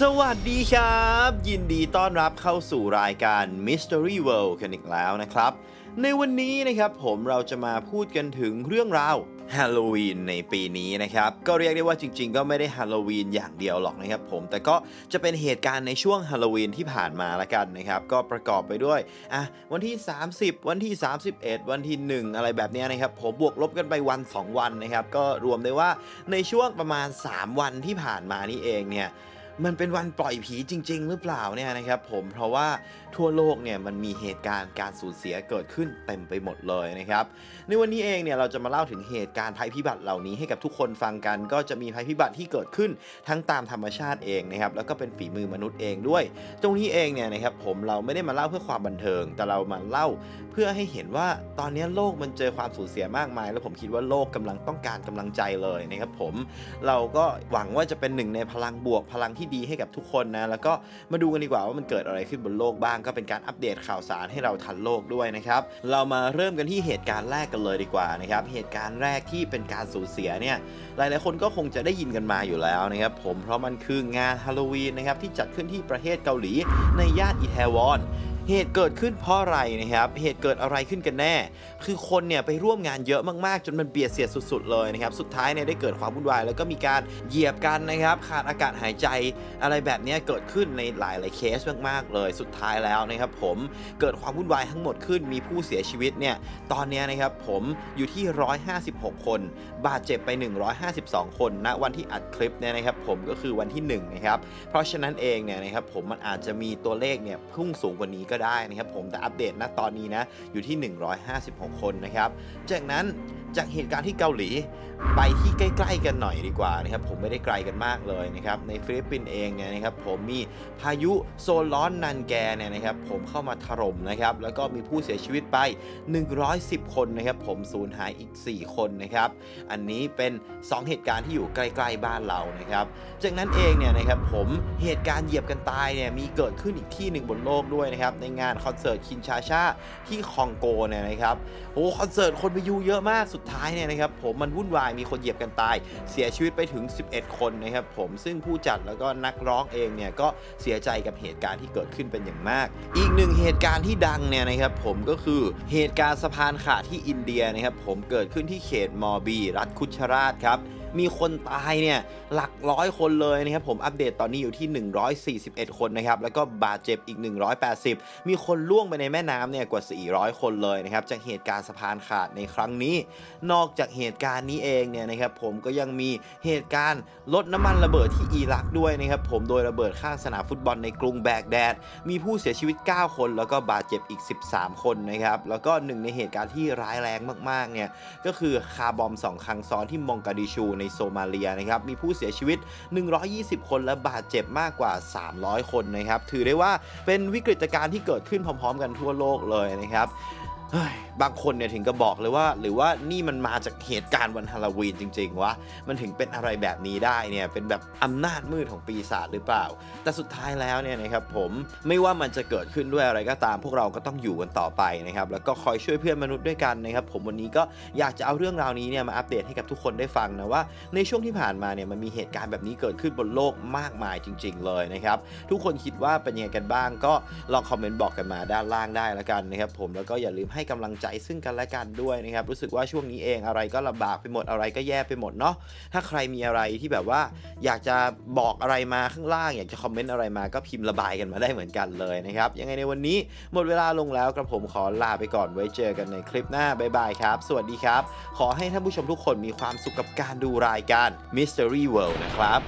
สวัสดีครับ ยินดีต้อนรับเข้าสู่รายการ Mystery World กันอีกแล้วนะครับ ในวันนี้นะครับผมเราจะมาพูดกันถึงเรื่องราวฮาโลวีนในปีนี้นะครับ ก็เรียกได้ว่าจริง ๆ ก็ไม่ได้ฮาโลวีนอย่างเดียวหรอกนะครับผมแต่ก็จะเป็นเหตุการณ์ในช่วงฮาโลวีนที่ผ่านมาละกันนะครับ ก็ประกอบไปด้วยอะวันที่ 30 วันที่ 31 วันที่ 1 อะไรแบบนี้นะครับผมบวกลบกันไปวัน 2 วันนะครับ ก็รวมได้ว่าในช่วงประมาณ 3 วันที่ผ่านมานี่เองเนี่ย มันเป็นวันปล่อยผีจริง ๆ หรือเปล่าเนี่ยนะครับผมเพราะว่าทั่วโลกเนี่ยมันมีเหตุการณ์การสูญเสียเกิดขึ้นเต็มไปหมดเลยนะครับในวันนี้เองเนี่ยเราจะมาเล่าถึงเหตุการณ์ภัยพิบัติเหล่านี้ให้กับทุกคนฟังกัน ก็จะมีภัยพิบัติที่เกิดขึ้นทั้งตามธรรมชาติเองนะครับแล้วก็เป็นฝีมือมนุษย์เองด้วย ตรงนี้เองเนี่ยนะครับผมเราไม่ได้มาเล่าเพื่อความบันเทิง แต่เรามาเล่าเพื่อให้เห็นว่าตอนนี้โลกมันเจอความสูญเสียมากมาย แล้วผมคิดว่าโลกกำลังต้องการกำลังใจเลยนะครับผมเราก็หวังว่าจะเป็นหนึ่งในพลังบวกพลังที่ดีให้กับทุกคนนะ แล้วก็มาดูกันดีกว่าว่ามันเกิดอะไรขึ้นบนโลกบ้าง ก็เป็นการอัปเดตข่าวสารให้เราทันโลกด้วยนะครับ เรามาเริ่มกันที่เหตุการณ์แรกกันเลยดีกว่านะครับ เหตุการณ์แรกที่เป็นการสูญเสียเนี่ย หลายๆคนก็คงจะได้ยินกันมาอยู่แล้วนะครับผม เพราะมันคืองานฮาโลวีนนะครับที่จัดขึ้นที่ประเทศเกาหลีในย่านอิแทวอน เหตุเกิดขึ้นเพราะอะไรนะครับ เหตุเกิดอะไรขึ้นกันแน่ คือคนเนี่ยไปร่วมงานเยอะมากๆ จนมันเบียดเสียดสุด ๆ เลยนะครับ สุดท้ายเนี่ยได้เกิดความวุ่นวาย แล้วก็มีการเหยียบกันนะครับ ขาดอากาศหายใจอะไรแบบนี้เกิดขึ้นในหลายๆเคสมากๆเลย สุดท้ายแล้วนะครับผมเกิดความวุ่นวายทั้งหมดขึ้น มีผู้เสียชีวิตเนี่ย ตอนนี้นะครับผมอยู่ที่ 156 คน บาดเจ็บไป 152 คนณวันที่อัดคลิปเนี่ยนะครับผมก็คือวันที่1นะครับ เพราะฉะนั้นเองเนี่ยนะครับผมมันอาจจะมีตัวเลขเนี่ยพุ่งสูงกว่านี้ก็ได้นะครับผมแต่อัปเดตณตอนนี้นะอยู่ที่ 156 คนนะครับ จากนั้นจากเหตุการณ์ที่เกาหลีไปที่ใกล้ ๆ กันหน่อยดีกว่านะครับผมไม่ได้ไกลกันมากเลยนะครับในฟิลิปปินส์เองเนี่ยนะครับผมมีพายุโซนร้อนนันแกเนี่ยนะครับผมเข้ามาถล่มนะครับแล้วก็มีผู้เสียชีวิตไป 110 คนนะครับผมสูญหายอีก 4 คนนะครับอันนี้เป็น 2 เหตุการณ์ที่อยู่ใกล้ ๆ บ้านเรานะครับจากนั้นเองเนี่ยนะครับผมเหตุการณ์เหยียบกันตายเนี่ยมีเกิดขึ้นอีกที่หนึ่งบนโลกด้วยนะครับในงานคอนเสิร์ตคินชาชาที่คองโกเนี่ยนะครับโอ้คอนเสิร์ตคนไปยูเยอะมากสุดท้ายเนี่ยนะครับผมมันวุ่นวายมีคนเหยียบกันตาย เสียชีวิตไปถึง 11 คนนะครับผมซึ่งผู้จัดแล้วก็นักร้องเองเนี่ยก็เสียใจกับเหตุการณ์ที่เกิดขึ้นเป็นอย่างมาก อีกหนึ่งเหตุการณ์ที่ดังเนี่ยนะครับผมก็คือเหตุการณ์สะพานขาดที่อินเดียนะครับผมเกิดขึ้นที่เขตมอบี รัฐคุชราชครับ มีคนตายเนี่ยหลักร้อยคนเลยนะครับผมอัปเดตตอนนี้อยู่ที่ 141 คนนะครับแล้วก็บาดเจ็บอีก 180 มีคนล่วงไปในแม่น้ำเนี่ยกว่า 400 คนเลยนะครับจากเหตุการณ์สะพานขาดในครั้งนี้ นอกจากเหตุการณ์นี้เองเนี่ยนะครับผมก็ยังมีเหตุการณ์รถน้ำมันระเบิดที่อิรักด้วยนะครับผมโดยระเบิดข้างสนามฟุตบอลในกรุงแบกแดด มีผู้เสียชีวิต 9 คน แล้วก็บาดเจ็บอีก 13 คนนะครับแล้วก็หนึ่งในเหตุการณ์ที่ร้ายแรงมากๆเนี่ยก็คือคาร์บอมสองครั้งซ้อนที่มองกาดิชูในโซมาเลียนะครับมีผู้เสียชีวิต 120 คนและบาดเจ็บมากกว่า 300 คนนะครับถือได้ว่าเป็นวิกฤตการณ์ที่เกิดขึ้นพร้อม ๆ กันทั่วโลกเลยนะครับ บางคนเนี่ยถึงก็บอกเลยว่า หรือว่านี่มันมาจากเหตุการณ์วันฮาโลวีนจริง ๆวะมันถึงเป็นอะไรแบบนี้ได้เนี่ยเป็นแบบอำนาจมืดของปีศาจหรือเปล่า แต่สุดท้ายแล้วเนี่ยนะครับผมไม่ว่ามันจะเกิดขึ้นด้วยอะไรก็ตาม พวกเราก็ต้องอยู่กันต่อไปนะครับแล้วก็คอยช่วยเพื่อนมนุษย์ด้วยกันนะครับผมวันนี้ก็อยากจะเอาเรื่องราวนี้เนี่ยมาอัปเดตให้กับทุกคนได้ฟังนะว่า ในช่วงที่ผ่านมาเนี่ยมันมีเหตุการณ์แบบนี้เกิดขึ้นบนโลกมากมายจริง ๆ เลยนะครับทุกคนคิดว่าเป็นยังไงกันบ้าง ก็ลองคอมเมนต์บอกกันมาด้านล่างได้แล้วกันนะครับผมแล้วก็อย่าลืมให้กำลังใจซึ่งกันและกันด้วยนะครับรู้สึกว่าช่วงนี้เองอะไรก็ลำบากไปหมดอะไรก็แย่ไปหมดเนาะถ้าใครมีอะไรที่แบบว่า อยากจะบอกอะไรมาข้างล่าง อยากจะคอมเมนต์อะไรมาก็พิมพ์ระบายกันมาได้เหมือนกันเลยนะครับยังไงในวันนี้หมดเวลาลงแล้วกระผมขอลาไปก่อนไว้เจอกันในคลิปหน้าบ๊ายบายครับ สวัสดีครับ ขอให้ท่านผู้ชมทุกคนมีความสุขกับการดูรายการ Mystery World นะครับ